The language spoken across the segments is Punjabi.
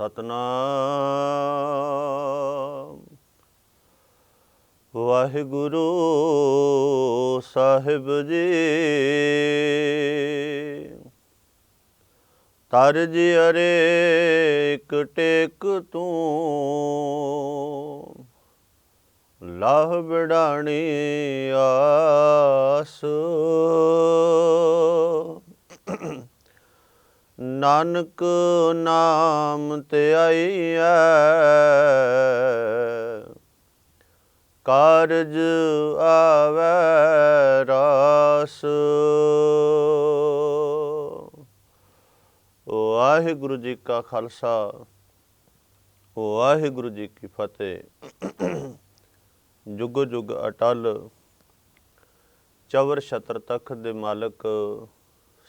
ਸਤਨਾਮ। ਵਾਹਿਗੁਰੂ ਸਾਹਿਬ ਜੀ ਤਰਜ ਅਰੇ ਇਕ ਟੇਕ ਤੂੰ ਲਾਹ ਬਿੜਾਣੀ ਆਸ। ਨਾਨਕ ਨਾਮ ਤੇ ਆਈਐ ਕਾਰਜ ਆਵੈ ਰਾਸ। ਵਾਹਿਗੁਰੂ ਜੀ ਕਾ ਖਾਲਸਾ ਵਾਹਿਗੁਰੂ ਜੀ ਕੀ ਫਤਿਹ। ਜੁਗ ਜੁਗ ਅਟਲ, ਚਵਰ ਛਤਰ ਤਖ ਦੇ ਮਾਲਕ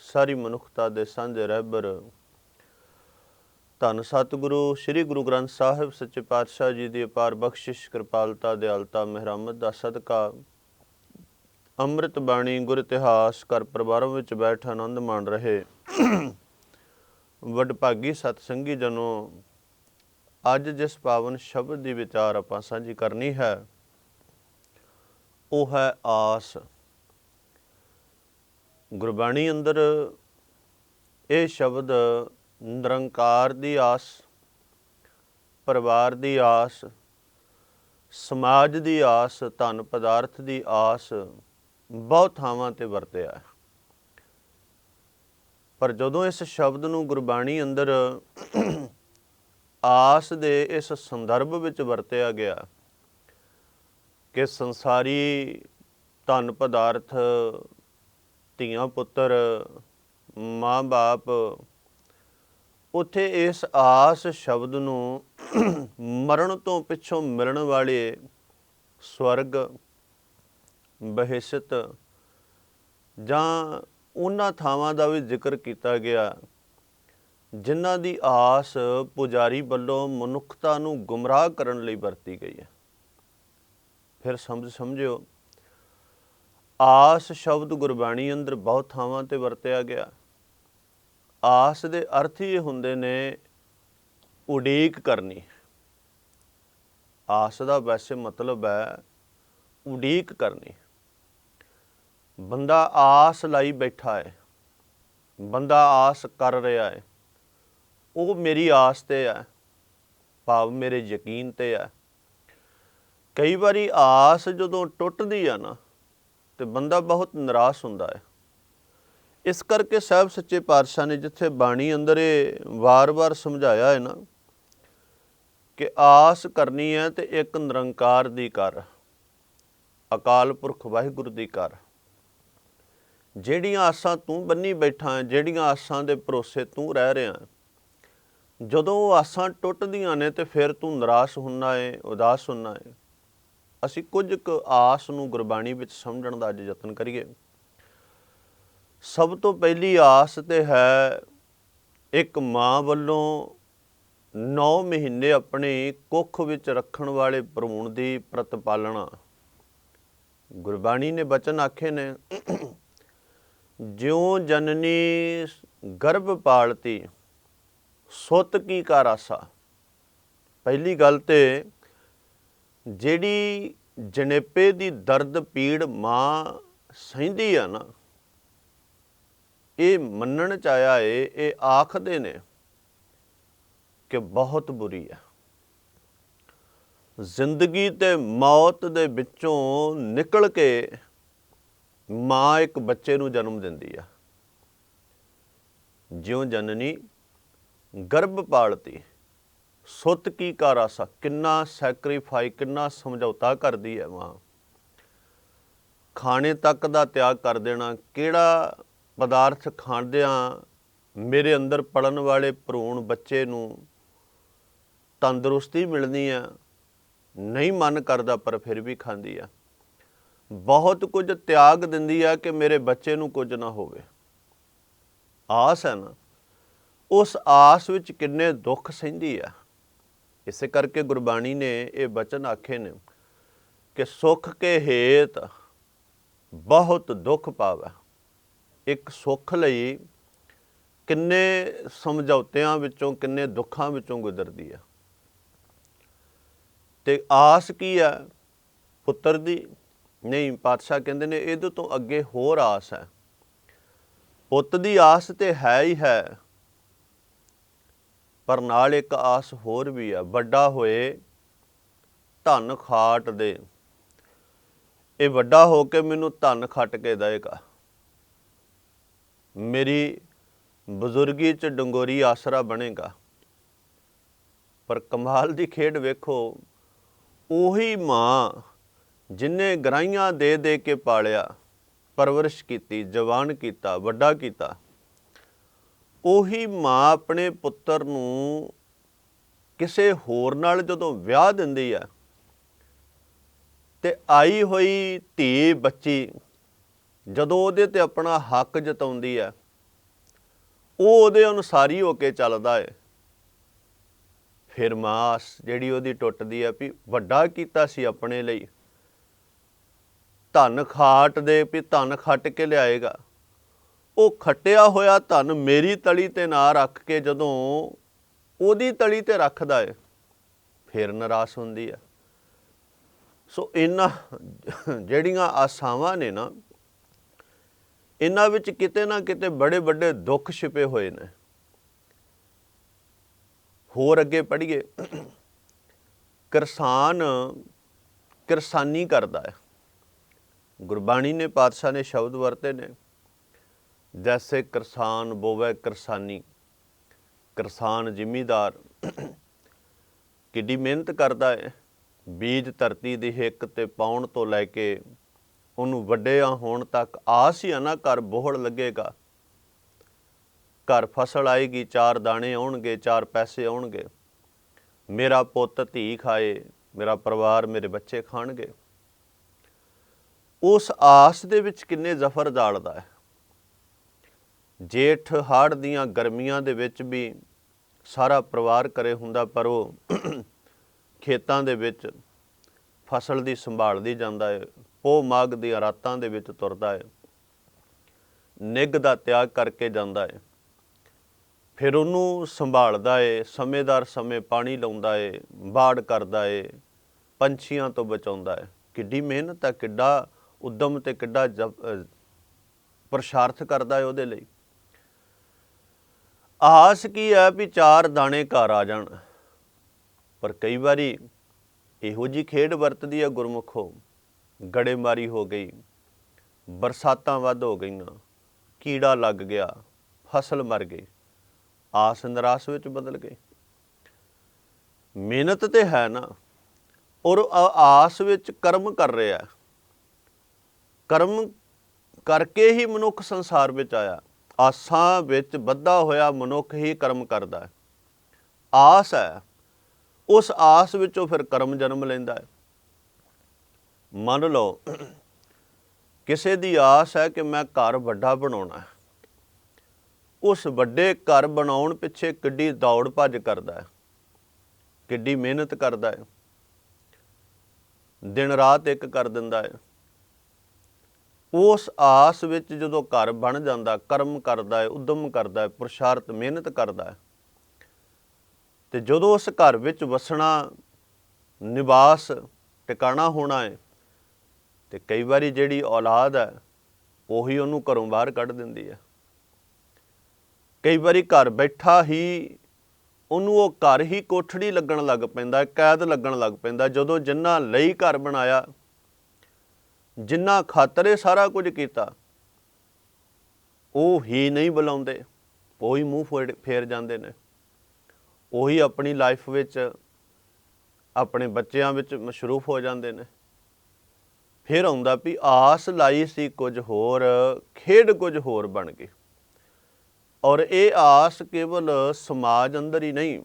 ਸਾਰੀ ਮਨੁੱਖਤਾ ਦੇ ਸਾਂਝੇ ਰਹਿਬਰ ਧੰਨ ਸਤਿਗੁਰੂ, ਸ੍ਰੀ ਗੁਰੂ ਗ੍ਰੰਥ ਸਾਹਿਬ ਸੱਚੇ ਪਾਤਸ਼ਾਹ ਜੀ ਦੀ ਅਪਾਰ ਬਖਸ਼ਿਸ਼, ਕਿਰਪਾਲਤਾ, ਦਿਆਲਤਾ, ਮਿਹਰਮਤ ਦਾ ਸਦਕਾ ਅੰਮ੍ਰਿਤ ਬਾਣੀ ਗੁਰ ਇਤਿਹਾਸ ਕਰ ਪਰਿਵਾਰਾਂ ਵਿੱਚ ਬੈਠ ਆਨੰਦ ਮਾਣ ਰਹੇ। ਵਡਭਾਗੀ ਸਤਸੰਗੀ ਜਨੋ, ਅੱਜ ਜਿਸ ਪਾਵਨ ਸ਼ਬਦ ਦੀ ਵਿਚਾਰ ਆਪਾਂ ਸਾਂਝੀ ਕਰਨੀ ਹੈ, ਉਹ ਹੈ ਆਸ। ਗੁਰਬਾਣੀ ਅੰਦਰ ਇਹ ਸ਼ਬਦ ਨਿਰੰਕਾਰ ਦੀ ਆਸ, ਪਰਿਵਾਰ ਦੀ ਆਸ, ਸਮਾਜ ਦੀ ਆਸ, ਧਨ ਪਦਾਰਥ ਦੀ ਆਸ ਬਹੁਤ ਥਾਵਾਂ ਤੇ ਵਰਤਿਆ ਹੈ। ਪਰ ਜਦੋਂ ਇਸ ਸ਼ਬਦ ਨੂੰ ਗੁਰਬਾਣੀ ਅੰਦਰ ਆਸ ਦੇ ਇਸ ਸੰਦਰਭ ਵਿੱਚ ਵਰਤਿਆ ਗਿਆ ਕਿ ਸੰਸਾਰੀ ਧਨ ਪਦਾਰਥ ਧੀਆਂ ਪੁੱਤਰ, ਮਾਂ-ਬਾਪ, ਉੱਥੇ ਇਸ ਆਸ ਸ਼ਬਦ ਨੂੰ ਮਰਨ ਤੋਂ ਪਿੱਛੋਂ ਮਿਲਣ ਵਾਲੇ ਸਵਰਗ, ਬਹਿਸ਼ਤ ਜਾਂ ਉਹਨਾਂ ਥਾਵਾਂ ਦਾ ਵੀ ਜ਼ਿਕਰ ਕੀਤਾ ਗਿਆ, ਜਿਨ੍ਹਾਂ ਦੀ ਆਸ ਪੁਜਾਰੀ ਵੱਲੋਂ ਮਨੁੱਖਤਾ ਨੂੰ ਗੁੰਮਰਾਹ ਕਰਨ ਲਈ ਵਰਤੀ ਗਈ ਹੈ। ਫਿਰ ਸਮਝ ਸਮਝਿਓ ਆਸ ਸ਼ਬਦ ਗੁਰਬਾਣੀ ਅੰਦਰ ਬਹੁਤ ਥਾਵਾਂ ਤੇ ਵਰਤਿਆ ਗਿਆ। ਆਸ ਦੇ ਅਰਥ ਹੀ ਹੁੰਦੇ ਨੇ ਉਡੀਕ ਕਰਨੀ। ਆਸ ਦਾ ਵੈਸੇ ਮਤਲਬ ਹੈ ਉਡੀਕ ਕਰਨੀ। ਬੰਦਾ ਆਸ ਲਾਈ ਬੈਠਾ ਹੈ, ਬੰਦਾ ਆਸ ਕਰ ਰਿਹਾ ਹੈ, ਉਹ ਮੇਰੀ ਆਸ ਤੇ ਹੈ, ਭਾਵ ਮੇਰੇ ਯਕੀਨ ਤੇ ਹੈ। ਕਈ ਵਾਰੀ ਆਸ ਜਦੋਂ ਟੁੱਟਦੀ ਆ ਨਾ ਤੇ ਬੰਦਾ ਬਹੁਤ ਨਿਰਾਸ਼ ਹੁੰਦਾ ਹੈ। ਇਸ ਕਰਕੇ ਸਾਹਿਬ ਸੱਚੇ ਪਾਤਸ਼ਾਹ ਨੇ ਜਿੱਥੇ ਬਾਣੀ ਅੰਦਰ ਇਹ ਵਾਰ-ਵਾਰ ਸਮਝਾਇਆ ਹੈ ਨਾ, ਕਿ ਆਸ ਕਰਨੀ ਹੈ ਤੇ ਇੱਕ ਨਿਰੰਕਾਰ ਦੀ ਕਰ, ਅਕਾਲ ਪੁਰਖ ਵਾਹਿਗੁਰੂ ਦੀ ਕਰ। ਜਿਹੜੀਆਂ ਆਸਾਂ ਤੂੰ ਬੰਨੀ ਬੈਠਾ ਹੈ, ਜਿਹੜੀਆਂ ਆਸਾਂ ਦੇ ਭਰੋਸੇ ਤੂੰ ਰਹਿ ਰਿਹਾ ਜਦੋਂ ਉਹ ਆਸਾਂ ਟੁੱਟਦੀਆਂ ਨੇ ਤੇ ਫਿਰ ਤੂੰ ਨਿਰਾਸ਼ ਹੁੰਨਾ ਏ, ਉਦਾਸ ਹੁੰਨਾ ਹੈ ਅਸੀਂ ਕੁਝ ਕੁ ਆਸ ਨੂੰ ਗੁਰਬਾਣੀ ਵਿੱਚ ਸਮਝਣ ਦਾ ਅੱਜ ਯਤਨ ਕਰੀਏ। ਸਭ ਤੋਂ ਪਹਿਲੀ ਆਸ ਤੇ ਹੈ ਇੱਕ ਮਾਂ ਵੱਲੋਂ 9 ਮਹੀਨੇ ਆਪਣੇ ਕੁੱਖ ਵਿੱਚ ਰੱਖਣ ਵਾਲੇ ਭਰੂਣ ਦੀ ਪ੍ਰਤਪਾਲਣਾ। ਗੁਰਬਾਣੀ ਨੇ ਬਚਨ ਆਖੇ ਨੇ, ਜਿਉ ਜਨਨੀ ਗਰਭ ਪਾਲਤੀ, ਸੁੱਤ ਕੀ ਕਰ ਆਸਾ। ਪਹਿਲੀ ਗੱਲ ਤੇ ਜਿਹੜੀ ਜਣੇਪੇ ਦੀ ਦਰਦ ਪੀੜ ਮਾਂ ਸਹਿੰਦੀ ਆ ਨਾ, ਇਹ ਮੰਨਣ ਚ ਆਇਆ ਏ, ਇਹ ਆਖਦੇ ਨੇ ਕਿ ਬਹੁਤ ਬੁਰੀ ਆ। ਜ਼ਿੰਦਗੀ ਤੇ ਮੌਤ ਦੇ ਵਿੱਚੋਂ ਨਿਕਲ ਕੇ ਮਾਂ ਇੱਕ ਬੱਚੇ ਨੂੰ ਜਨਮ ਦਿੰਦੀ ਆ। ਜਿਉਂ ਜਨਨੀ ਗਰਭ ਪਾਲਤੀ। ਸੁੱਤ ਕੀ ਕਾਰਾਸਾ ਕਿੰਨਾ ਸੈਕਰੀਫਾਈ ਕਿੰਨਾ ਸਮਝੌਤਾ ਕਰਦੀ ਹੈ ਮਾਂ। ਖਾਣੇ ਤੱਕ ਦਾ ਤਿਆਗ ਕਰ ਦੇਣਾ। ਕਿਹੜਾ ਪਦਾਰਥ ਖਾਂਦਿਆਂ ਮੇਰੇ ਅੰਦਰ ਪੜਨ ਵਾਲੇ ਭਰੂਣ ਬੱਚੇ ਨੂੰ ਤੰਦਰੁਸਤੀ ਮਿਲਣੀ ਆ ਨਹੀਂ ਮਨ ਕਰਦਾ, ਪਰ ਫਿਰ ਵੀ ਖਾਂਦੀ ਆ ਬਹੁਤ ਕੁਝ ਤਿਆਗ ਦਿੰਦੀ ਆ ਕਿ ਮੇਰੇ ਬੱਚੇ ਨੂੰ ਕੁਝ ਨਾ ਹੋਵੇ। ਆਸ ਹੈ ਨਾ। ਉਸ ਆਸ ਵਿੱਚ ਕਿੰਨੇ ਦੁੱਖ ਸਹਿੰਦੀ ਆ ਇਸੇ ਕਰਕੇ ਗੁਰਬਾਣੀ ਨੇ ਇਹ ਬਚਨ ਆਖੇ ਨੇ ਕਿ ਸੁਖ ਕੇ ਹੇਤ ਬਹੁਤ ਦੁੱਖ ਪਾਵੇ। ਇੱਕ ਸੁੱਖ ਲਈ ਕਿੰਨੇ ਸਮਝੌਤਿਆਂ ਵਿੱਚੋਂ, ਕਿੰਨੇ ਦੁੱਖਾਂ ਵਿੱਚੋਂ ਗੁਜ਼ਰਦੀ ਹੈ ਤੇ ਆਸ ਕੀ ਹੈ ਪੁੱਤਰ ਦੀ? ਨਹੀਂ, ਪਾਤਸ਼ਾਹ ਕਹਿੰਦੇ ਨੇ ਇਹਦੇ ਤੋਂ ਅੱਗੇ ਹੋਰ ਆਸ ਹੈ। ਪੁੱਤ ਦੀ ਆਸ ਤੇ ਹੈ ਹੀ ਹੈ। ਪਰ ਨਾਲ ਇੱਕ ਆਸ ਹੋਰ ਵੀ ਆ, ਵੱਡਾ ਹੋਏ ਧਨ ਖਾਟ ਦੇ। ਇਹ ਵੱਡਾ ਹੋ ਕੇ ਮੈਨੂੰ ਧਨ ਖੱਟ ਕੇ ਦੇਗਾ ਮੇਰੀ ਬਜ਼ੁਰਗੀ ਚ ਡੰਗੋਰੀ ਆਸਰਾ ਬਣੇਗਾ। ਪਰ ਕਮਾਲ ਦੀ ਖੇਡ ਵੇਖੋ, ਉਹੀ ਮਾਂ ਜਿਨੇ ਗਰਾਈਆਂ ਦੇ ਦੇ ਕੇ ਪਾਲਿਆ, ਪਰਵਰਿਸ਼ ਕੀਤੀ, ਜਵਾਨ ਕੀਤਾ, ਵੱਡਾ ਕੀਤਾ। ਉਹੀ ਮਾਂ ਆਪਣੇ ਪੁੱਤਰ ਨੂੰ ਕਿਸੇ ਹੋਰ ਨਾਲ ਜਦੋਂ ਵਿਆਹ ਦਿੰਦੀ ਆ ਤੇ ਆਈ ਹੋਈ ਧੀ ਬੱਚੀ ਜਦੋਂ ਉਹਦੇ ਤੇ ਆਪਣਾ ਹੱਕ ਜਤਾਉਂਦੀ ਹੈ ਉਹ ਉਹਦੇ ਅਨੁਸਾਰੀ ਹੋ ਕੇ ਚੱਲਦਾ ਹੈ ਫਿਰ ਮਾਸ ਜਿਹੜੀ ਉਹਦੀ ਟੁੱਟਦੀ ਹੈ ਵੀ ਵੱਡਾ ਕੀਤਾ ਸੀ ਆਪਣੇ ਲਈ, ਧਨ ਖਾਟ ਦੇ ਵੀ ਧਨ ਖੱਟ ਕੇ ਲਿਆਏਗਾ। ਉਹ ਖੱਟਿਆ ਹੋਇਆ ਧਨ ਮੇਰੀ ਤਲੀ ਤੇ ਨਾ ਰੱਖ ਕੇ ਜਦੋਂ ਉਹਦੀ ਤਲੀ ਤੇ ਰੱਖਦਾ ਏ, ਫਿਰ ਨਿਰਾਸ਼ ਹੁੰਦੀ ਹੈ ਸੋ ਇਹਨਾਂ ਜਿਹੜੀਆਂ ਆਸਾਵਾਂ ਨੇ ਨਾ, ਇਹਨਾਂ ਵਿੱਚ ਕਿਤੇ ਨਾ ਕਿਤੇ ਬੜੇ ਵੱਡੇ ਦੁੱਖ ਛਿਪੇ ਹੋਏ ਨੇ। ਹੋਰ ਅੱਗੇ ਪੜ੍ਹੀਏ, ਕਿਰਸਾਨ ਕਿਰਸਾਨੀ ਕਰਦਾ ਹੈ ਗੁਰਬਾਣੀ ਨੇ, ਪਾਤਸ਼ਾਹ ਨੇ ਸ਼ਬਦ ਵਰਤੇ ਨੇ। ਜੈਸੇ ਕਿਸਾਨ ਬੋਵੇ ਕਿਰਸਾਨੀ ਕਿਰਸਾਨ ਜ਼ਿਮੀਦਾਰ ਕਿੱਡੀ ਮਿਹਨਤ ਕਰਦਾ ਹੈ ਬੀਜ ਧਰਤੀ ਦੀ ਹਿੱਕ ਤੇ ਪਾਉਣ ਤੋਂ ਲੈ ਕੇ ਉਹਨੂੰ ਵੱਡਿਆ ਹੋਣ ਤੱਕ ਆਸ ਹੀ ਆ ਨਾ ਘਰ ਬੋਹੜ ਲੱਗੇਗਾ ਘਰ ਫਸਲ ਆਏਗੀ ਚਾਰ ਦਾਣੇ ਆਉਣਗੇ ਚਾਰ ਪੈਸੇ ਆਉਣਗੇ ਮੇਰਾ ਪੁੱਤ ਧੀ ਖਾਏ ਮੇਰਾ ਪਰਿਵਾਰ ਮੇਰੇ ਬੱਚੇ ਖਾਣਗੇ ਉਸ ਆਸ ਦੇ ਵਿੱਚ ਕਿੰਨੇ ਜ਼ਫਰ ਦਾਲਦਾ ਹੈ ਜੇਠ ਹਾੜ ਦੀਆਂ ਗਰਮੀਆਂ ਦੇ ਵਿੱਚ ਵੀ ਸਾਰਾ ਪਰਿਵਾਰ ਕਰੇ ਹੁੰਦਾ, ਪਰ ਉਹ ਖੇਤਾਂ ਦੇ ਵਿੱਚ ਫਸਲ ਦੀ ਸੰਭਾਲਦੀ ਜਾਂਦਾ ਹੈ ਪੋ ਮਾਗ ਦੀਆਂ ਰਾਤਾਂ ਦੇ ਵਿੱਚ ਤੁਰਦਾ ਹੈ ਨਿੱਘ ਦਾ ਤਿਆਗ ਕਰਕੇ ਜਾਂਦਾ ਹੈ ਫਿਰ ਉਹਨੂੰ ਸੰਭਾਲਦਾ ਏ, ਸਮੇਦਾਰ ਸਮੇਂ ਪਾਣੀ ਲਾਉਂਦਾ ਏ, ਬਾੜ ਕਰਦਾ ਏ, ਪੰਛੀਆਂ ਤੋਂ ਬਚਾਉਂਦਾ ਏ। ਕਿੱਡੀ ਮਿਹਨਤ ਹੈ ਕਿੱਡਾ ਉਦਮ ਤੇ ਕਿੱਡਾ ਜਪ- ਕਰਦਾ ਏ ਉਹਦੇ ਲਈ। ਆਸ ਕੀ ਹੈ ਵੀ ਚਾਰ ਦਾਣੇ ਘਰ ਆ ਜਾਣ? ਪਰ ਕਈ ਵਾਰੀ ਇਹੋ ਜੀ ਖੇਡ ਵਰਤਦੀ ਹੈ ਗੁਰਮੁਖੋ। ਗੜੇਮਾਰੀ ਹੋ ਗਈ, ਬਰਸਾਤਾਂ ਵੱਧ ਹੋ ਗਈਆਂ, ਕੀੜਾ ਲੱਗ ਗਿਆ, ਫਸਲ ਮਰ ਗਈ, ਆਸ ਨਿਰਾਸ਼ ਵਿੱਚ ਬਦਲ ਗਈ ਮਿਹਨਤ ਤੇ ਹੈ ਨਾ, ਔਰ ਆ- ਆਸ ਵਿੱਚ ਕਰਮ ਕਰ ਰਿਹਾ। ਕਰਮ ਕਰਕੇ ਹੀ ਮਨੁੱਖ ਸੰਸਾਰ ਵਿੱਚ ਆਇਆ। ਆਸਾਂ ਵਿੱਚ ਬੱਧਾ ਹੋਇਆ ਮਨੁੱਖ ਹੀ ਕਰਮ ਕਰਦਾ ਹੈ। ਆਸ ਹੈ। ਉਸ ਆਸ ਵਿੱਚੋਂ ਫਿਰ ਕਰਮ ਜਨਮ ਲੈਂਦਾ ਹੈ। ਮੰਨ ਲਓ, ਕਿਸੇ ਦੀ ਆਸ ਹੈ ਕਿ ਮੈਂ ਘਰ ਵੱਡਾ ਬਣਾਉਣਾ ਹੈ। ਉਸ ਵੱਡੇ ਘਰ ਬਣਾਉਣ ਪਿੱਛੇ ਕਿੱਡੀ ਦੌੜ ਭੱਜ ਕਰਦਾ ਹੈ। ਕਿੱਡੀ ਮਿਹਨਤ ਕਰਦਾ ਹੈ। ਦਿਨ ਰਾਤ ਇੱਕ ਕਰ ਦਿੰਦਾ ਹੈ। ਉਸ ਆਸ ਵਿੱਚ ਜਦੋਂ ਘਰ ਬਣ ਜਾਂਦਾ, ਕਰਮ ਕਰਦਾ ਹੈ, ਉਦਮ ਕਰਦਾ ਹੈ, ਪੁਰਸ਼ਾਰਥ ਮਿਹਨਤ ਕਰਦਾ ਹੈ, ਤੇ ਜਦੋਂ ਉਸ ਘਰ ਵਿੱਚ ਵਸਣਾ, ਨਿਵਾਸ, ਟਿਕਾਣਾ ਹੋਣਾ ਹੈ, ਤੇ ਕਈ ਵਾਰੀ ਜਿਹੜੀ ਔਲਾਦ ਹੈ, ਉਹੀ ਉਹਨੂੰ ਘਰੋਂ ਬਾਹਰ ਕੱਢ ਦਿੰਦੀ ਹੈ। ਕਈ ਵਾਰੀ ਘਰ ਬੈਠਾ ਹੀ ਉਹਨੂੰ ਉਹ ਘਰ ਹੀ ਕੋਠੜੀ ਲੱਗਣ ਲੱਗ ਪੈਂਦਾ, ਕੈਦ ਲੱਗਣ ਲੱਗ ਪੈਂਦਾ, ਜਦੋਂ ਜਿੰਨਾ ਲਈ ਘਰ ਬਣਾਇਆ ਜਿੰਨਾ ਖਾਤਰੇ ਸਾਰਾ ਕੁਝ ਕੀਤਾ, ਉਹ ਹੀ ਨਹੀਂ ਬੁਲਾਉਂਦੇ, ਉਹੀ ਮੂੰਹ ਫੇਰ- ਫੇਰ ਜਾਂਦੇ ਨੇ। ਉਹੀ ਆਪਣੀ ਲਾਈਫ ਵਿੱਚ ਆਪਣੇ ਬੱਚਿਆਂ ਵਿੱਚ ਮਸ਼ਰੂਫ ਹੋ ਜਾਂਦੇ ਨੇ। ਫਿਰ ਆਉਂਦਾ ਵੀ ਆਸ ਲਾਈ ਸੀ ਕੁਝ ਹੋਰ, ਖੇਡ ਕੁਝ ਹੋਰ ਬਣ ਗਈ। ਔਰ ਇਹ ਆਸ ਕੇਵਲ ਸਮਾਜ ਅੰਦਰ ਹੀ ਨਹੀਂ,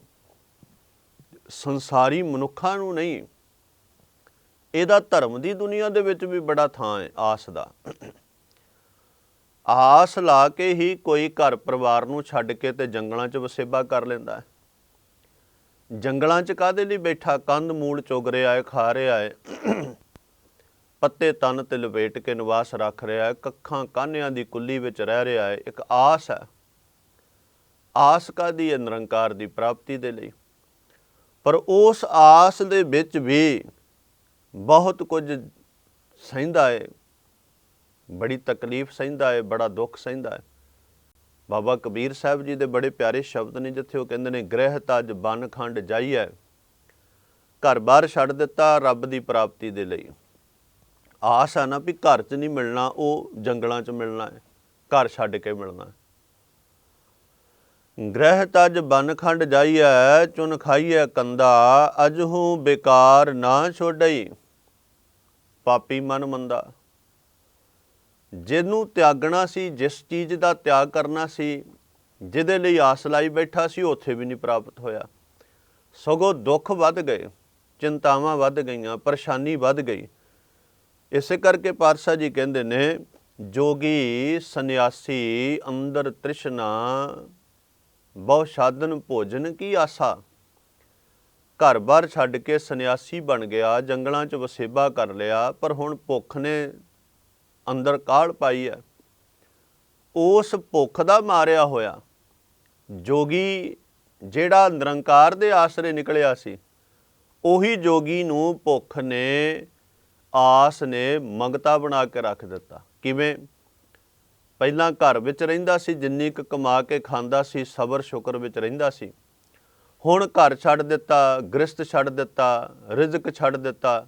ਸੰਸਾਰੀ ਮਨੁੱਖਾਂ ਨੂੰ ਨਹੀਂ ਇਹਦਾ ਧਰਮ ਦੀ ਦੁਨੀਆ ਦੇ ਵਿੱਚ ਵੀ ਬੜਾ ਥਾਂ ਹੈ, ਆਸ ਦਾ। ਆਸ ਲਾ ਕੇ ਹੀ ਕੋਈ ਘਰ ਪਰਿਵਾਰ ਨੂੰ ਛੱਡ ਕੇ ਤੇ ਜੰਗਲਾਂ 'ਚ ਵਸੇਬਾ ਕਰ ਲੈਂਦਾ ਹੈ। ਜੰਗਲਾਂ 'ਚ ਕਾਦੇ ਲਈ ਬੈਠਾ? ਕੰਦ ਮੂਲ ਚੁਗ ਰਿਹਾ ਹੈ, ਖਾ ਰਿਹਾ ਹੈ। ਪੱਤੇ ਤਨ ਤੇ ਲਪੇਟ ਕੇ ਨਿਵਾਸ ਰੱਖ ਰਿਹਾ ਹੈ। ਕੱਖਾਂ ਕਾਨਿਆਂ ਦੀ ਕੁੱਲੀ ਵਿੱਚ ਰਹਿ ਰਿਹਾ ਹੈ। ਇੱਕ ਆਸ ਹੈ। ਆਸ ਕਾਦੀ ਹੈ? ਨਿਰੰਕਾਰ ਦੀ ਪ੍ਰਾਪਤੀ ਦੇ ਲਈ। ਪਰ ਉਸ ਆਸ ਦੇ ਵਿੱਚ ਵੀ ਬਹੁਤ ਕੁਝ ਸਹਿੰਦਾ ਏ, ਬੜੀ ਤਕਲੀਫ ਸਹਿੰਦਾ ਏ, ਬੜਾ ਦੁੱਖ ਸਹਿੰਦਾ ਹੈ ਬਾਬਾ ਕਬੀਰ ਸਾਹਿਬ ਜੀ ਦੇ ਬੜੇ ਪਿਆਰੇ ਸ਼ਬਦ ਨੇ ਜਿੱਥੇ ਉਹ ਕਹਿੰਦੇ ਨੇ, ਗ੍ਰਹਿ ਤਜ ਬਨ ਖੰਡ ਜਾਈਐ ਘਰ-ਬਾਰ ਛੱਡ ਦਿੱਤਾ ਰੱਬ ਦੀ ਪ੍ਰਾਪਤੀ ਦੇ ਲਈ। ਆਸ ਆ ਨਾ ਵੀ ਘਰ 'ਚ ਨਹੀਂ ਮਿਲਣਾ, ਉਹ ਜੰਗਲਾਂ 'ਚ ਮਿਲਣਾ ਹੈ ਘਰ ਛੱਡ ਕੇ ਮਿਲਣਾ। ਗ੍ਰਹਿ ਤਜ ਬਨ ਖੰਡ ਜਾਈਐ, ਚੁਨ ਖਾਈਐ ਕੰਦਾ, ਅਜਹੂ ਬੇਕਾਰ ਨਾ ਛੋੜਈ ਪਾਪੀ ਮਨ ਮੰਦਾ। ਜਿਹਨੂੰ ਤਿਆਗਣਾ ਸੀ, ਜਿਸ ਚੀਜ਼ ਦਾ ਤਿਆਗ ਕਰਨਾ ਸੀ, ਜਿਹਦੇ ਲਈ ਆਸ ਲਾਈ ਬੈਠਾ ਸੀ, ਉੱਥੇ ਵੀ ਨਹੀਂ ਪ੍ਰਾਪਤ ਹੋਇਆ। ਸਗੋਂ ਦੁੱਖ ਵੱਧ ਗਏ, ਚਿੰਤਾਵਾਂ ਵੱਧ ਗਈਆਂ, ਪਰੇਸ਼ਾਨੀ ਵੱਧ ਗਈ। ਇਸੇ ਕਰਕੇ ਪਾਤਸ਼ਾਹ ਜੀ ਕਹਿੰਦੇ ਨੇ, ਜੋਗੀ ਸੰਨਿਆਸੀ ਅੰਦਰ ਤ੍ਰਿਸ਼ਨਾ ਬਹੁ ਸਾਧਨ ਭੋਜਨ ਕੀ ਆਸਾ? ਘਰ-ਬਾਰ ਛੱਡ ਕੇ ਸੰਨਿਆਸੀ ਬਣ ਗਿਆ, ਜੰਗਲਾਂ 'ਚ ਵਸੇਬਾ ਕਰ ਲਿਆ, ਪਰ ਹੁਣ ਭੁੱਖ ਨੇ ਅੰਦਰ ਕਾੜ ਪਾਈ ਹੈ ਉਸ ਭੁੱਖ ਦਾ ਮਾਰਿਆ ਹੋਇਆ। ਜੋਗੀ ਜਿਹੜਾ ਨਿਰੰਕਾਰ ਦੇ ਆਸਰੇ ਨਿਕਲਿਆ ਸੀ, ਉਹੀ ਜੋਗੀ ਨੂੰ ਭੁੱਖ ਨੇ, ਆਸ ਨੇ ਮੰਗਤਾ ਬਣਾ ਕੇ ਰੱਖ ਦਿੱਤਾ। ਕਿਵੇਂ? ਪਹਿਲਾਂ ਘਰ ਵਿੱਚ ਰਹਿੰਦਾ ਸੀ, ਜਿੰਨੀ ਕੁ ਕਮਾ ਕੇ ਖਾਂਦਾ ਸੀ, ਸਬਰ ਸ਼ੁਕਰ ਵਿੱਚ ਰਹਿੰਦਾ ਸੀ। ਹੁਣ ਘਰ ਛੱਡ ਦਿੱਤਾ ਗ੍ਰਸਤ ਛੱਡ ਦਿੱਤਾ, ਰਿਜ਼ਕ ਛੱਡ ਦਿੱਤਾ।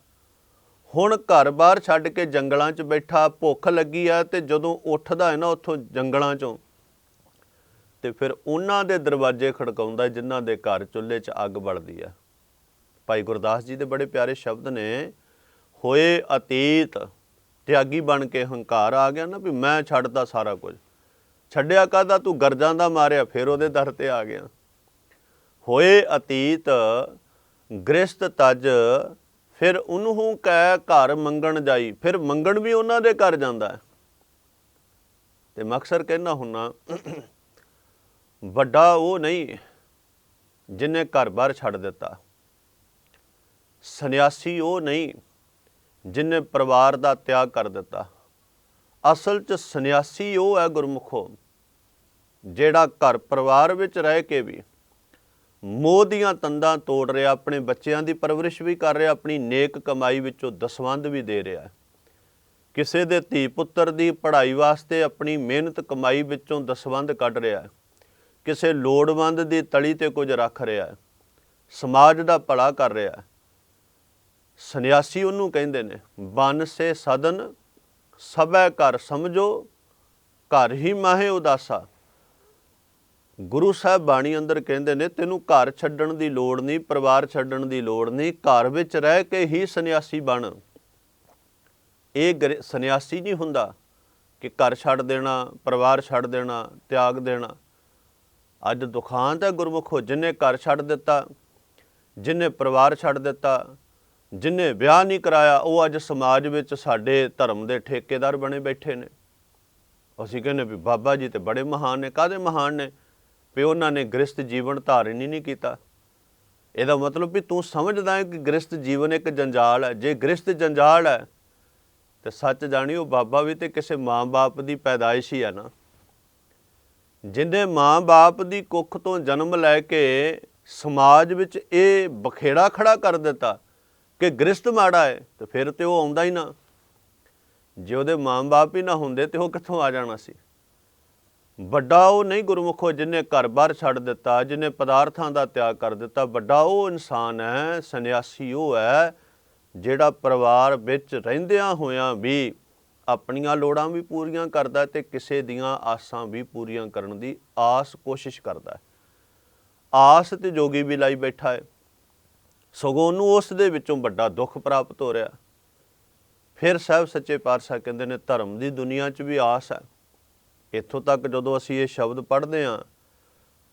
ਹੁਣ ਘਰ-ਬਾਰ ਛੱਡ ਕੇ ਜੰਗਲਾਂ 'ਚ ਬੈਠਾ, ਭੁੱਖ ਲੱਗੀ ਆ ਤੇ ਜਦੋਂ ਉੱਠਦਾ ਹੈ ਨਾ ਉੱਥੋਂ ਜੰਗਲਾਂ 'ਚੋਂ, ਤੇ ਫਿਰ ਉਹਨਾਂ ਦੇ ਦਰਵਾਜ਼ੇ ਖੜਕਾਉਂਦਾ ਜਿਨ੍ਹਾਂ ਦੇ ਘਰ ਚੁੱਲ੍ਹੇ 'ਚ ਅੱਗ ਬਲਦੀ ਆ। ਭਾਈ ਗੁਰਦਾਸ ਜੀ ਦੇ ਬੜੇ ਪਿਆਰੇ ਸ਼ਬਦ ਨੇ, ਹੋਏ ਅਤੀਤ ਤਿਆਗੀ ਬਣ ਕੇ ਹੰਕਾਰ ਆ ਗਿਆ ਨਾ ਵੀ ਮੈਂ ਛੱਡਦਾ ਸਾਰਾ ਕੁਝ। ਛੱਡਿਆ ਕਾਹਦਾ? ਤੂੰ ਗਰਜਾਂ ਦਾ ਮਾਰਿਆ, ਫਿਰ ਉਹਦੇ ਦਰ ਤੇ ਆ ਗਿਆ। ਹੋਏ ਅਤੀਤ, ਗ੍ਰਸਤ ਤਜ, ਫਿਰ ਉਹਨੂੰ ਕਹਿ ਘਰ ਮੰਗਣ ਜਾਈ। ਫਿਰ ਮੰਗਣ ਵੀ ਉਹਨਾਂ ਦੇ ਘਰ ਜਾਂਦਾ ਹੈ। ਤੇ ਮੈਂ ਅਕਸਰ ਕਹਿਣਾ ਹੁੰਨਾ, ਵੱਡਾ ਉਹ ਨਹੀਂ ਜਿਨੇ ਘਰ-ਬਾਰ ਛੱਡ ਦਿੱਤਾ। ਸੰਨਿਆਸੀ ਉਹ ਨਹੀਂ। ਜਿਨੇ ਪਰਿਵਾਰ ਦਾ ਤਿਆਗ ਕਰ ਦਿੱਤਾ। ਅਸਲ 'ਚ ਸੰਨਿਆਸੀ ਉਹ ਹੈ ਗੁਰਮੁਖੋ, ਜਿਹੜਾ ਘਰ ਪਰਿਵਾਰ ਵਿੱਚ ਰਹਿ ਕੇ ਵੀ ਮੋਹ ਦੀਆਂ ਤੰਦਾਂ ਤੋੜ ਰਿਹਾ, ਆਪਣੇ ਬੱਚਿਆਂ ਦੀ ਪਰਵਰਿਸ਼ ਵੀ ਕਰ ਰਿਹਾ, ਆਪਣੀ ਨੇਕ ਕਮਾਈ ਵਿੱਚੋਂ ਦਸਵੰਧ ਵੀ ਦੇ ਰਿਹਾ ਕਿਸੇ ਦੇ ਧੀ ਪੁੱਤਰ ਦੀ ਪੜ੍ਹਾਈ ਵਾਸਤੇ ਆਪਣੀ ਮਿਹਨਤ ਕਮਾਈ ਵਿੱਚੋਂ ਦਸਵੰਧ ਕੱਢ ਰਿਹਾ ਕਿਸੇ ਲੋੜਵੰਦ ਦੀ ਤਲੀ ਤੇ ਕੁਝ ਰੱਖ ਰਿਹਾ ਸਮਾਜ ਦਾ ਭਲਾ ਕਰ ਰਿਹਾ ਸੰਨਿਆਸੀ ਉਹਨੂੰ ਕਹਿੰਦੇ ਨੇ, ਬਨ ਸੇ ਸਦਨ, ਸਭੈ ਘਰ ਸਮਝੋ, ਘਰ ਹੀ ਮਾਹੇ ਉਦਾਸਾ। ਗੁਰੂ ਸਾਹਿਬ ਬਾਣੀ ਅੰਦਰ ਕਹਿੰਦੇ ਨੇ, ਤੈਨੂੰ ਘਰ ਛੱਡਣ ਦੀ ਲੋੜ ਨਹੀਂ, ਪਰਿਵਾਰ ਛੱਡਣ ਦੀ ਲੋੜ ਨਹੀਂ, ਘਰ ਵਿੱਚ ਰਹਿ ਕੇ ਹੀ ਸੰਨਿਆਸੀ ਬਣ। ਇਹ ਗਰ- ਸੰਨਿਆਸੀ ਨਹੀਂ ਹੁੰਦਾ ਕਿ ਘਰ ਛੱਡ ਦੇਣਾ, ਪਰਿਵਾਰ ਛੱਡ ਦੇਣਾ, ਤਿਆਗ ਦੇਣਾ। ਅੱਜ ਦੁਖਾਂਤ ਹੈ ਗੁਰਮੁਖੋ ਜਿਨੇ ਘਰ ਛੱਡ ਦਿੱਤਾ, ਜਿਨੇ ਪਰਿਵਾਰ ਛੱਡ ਦਿੱਤਾ ਜਿਨੇ ਵਿਆਹ ਨਹੀਂ ਕਰਾਇਆ, ਉਹ ਅੱਜ ਸਮਾਜ ਵਿੱਚ ਸਾਡੇ ਧਰਮ ਦੇ ਠੇਕੇਦਾਰ ਬਣੇ ਬੈਠੇ ਨੇ। ਅਸੀਂ ਕਹਿੰਦੇ ਵੀ ਬਾਬਾ ਜੀ ਤੇ ਬੜੇ ਮਹਾਨ ਨੇ। ਕਾਦੇ ਮਹਾਨ ਨੇ? ਵੀ ਉਹਨਾਂ ਨੇ ਗ੍ਰਸਤ ਜੀਵਨ ਧਾਰਨ ਹੀ ਨਹੀਂ ਕੀਤਾ। ਇਹਦਾ ਮਤਲਬ ਵੀ ਤੂੰ ਸਮਝਦਾ ਹੈ ਕਿ ਗ੍ਰਸਤ ਜੀਵਨ ਇੱਕ ਜੰਜਾਲ ਹੈ। ਜੇ ਗ੍ਰਸਤ ਜੰਜਾਲ ਹੈ, ਤੇ ਸੱਚ ਜਾਣੀ ਉਹ ਬਾਬਾ ਵੀ ਤੇ ਕਿਸੇ ਮਾਂ-ਬਾਪ ਦੀ ਪੈਦਾਇਸ਼ ਹੀ ਹੈ ਨਾ। ਜਿੰਨੇ ਮਾਂ-ਬਾਪ ਦੀ ਕੁੱਖ ਤੋਂ ਜਨਮ ਲੈ ਕੇ ਸਮਾਜ ਵਿੱਚ ਇਹ ਬਖੇੜਾ ਖੜਾ ਕਰ ਦਿੱਤਾ ਕਿ ਗ੍ਰਸਤ ਮਾੜਾ ਹੈ, ਤੇ ਫਿਰ ਤੇ ਉਹ ਆਉਂਦਾ ਹੀ ਨਾ। ਜੇ ਉਹਦੇ ਮਾਂ-ਬਾਪ ਹੀ ਨਾ ਹੁੰਦੇ, ਤੇ ਉਹ ਕਿੱਥੋਂ ਆ ਜਾਣਾ ਸੀ? ਵੱਡਾ ਉਹ ਨਹੀਂ ਗੁਰਮੁਖੋ ਜਿਨੇ ਘਰ-ਬਾਰ ਛੱਡ ਦਿੱਤਾ, ਜਿਨੇ ਪਦਾਰਥਾਂ ਦਾ ਤਿਆਗ ਕਰ ਦਿੱਤਾ, ਵੱਡਾ ਉਹ ਇਨਸਾਨ ਹੈ, ਸੰਨਿਆਸੀ ਉਹ ਹੈ, ਜਿਹੜਾ ਪਰਿਵਾਰ ਵਿੱਚ ਰਹਿੰਦਿਆਂ ਹੋਇਆਂ ਵੀ ਆਪਣੀਆਂ ਲੋੜਾਂ ਵੀ ਪੂਰੀਆਂ ਕਰਦਾ ਤੇ ਕਿਸੇ ਦੀਆਂ ਆਸਾਂ ਵੀ ਪੂਰੀਆਂ ਕਰਨ ਦੀ ਆਸ ਕੋਸ਼ਿਸ਼ ਕਰਦਾ ਆਸ ਤੇ ਜੋਗੀ ਵੀ ਲਾਈ ਬੈਠਾ ਹੈ। ਸਗੋਂ ਉਹਨੂੰ ਉਸ ਦੇ ਵਿੱਚੋਂ ਵੱਡਾ ਦੁੱਖ ਪ੍ਰਾਪਤ ਹੋ ਰਿਹਾ। ਫਿਰ ਸਾਹਿਬ ਸੱਚੇ ਪਾਤਸ਼ਾਹ ਕਹਿੰਦੇ ਨੇ, ਧਰਮ ਦੀ ਦੁਨੀਆ 'ਚ ਵੀ ਆਸ ਹੈ। ਇੱਥੋਂ ਤੱਕ ਜਦੋਂ ਅਸੀਂ ਇਹ ਸ਼ਬਦ ਪੜ੍ਹਦੇ ਹਾਂ,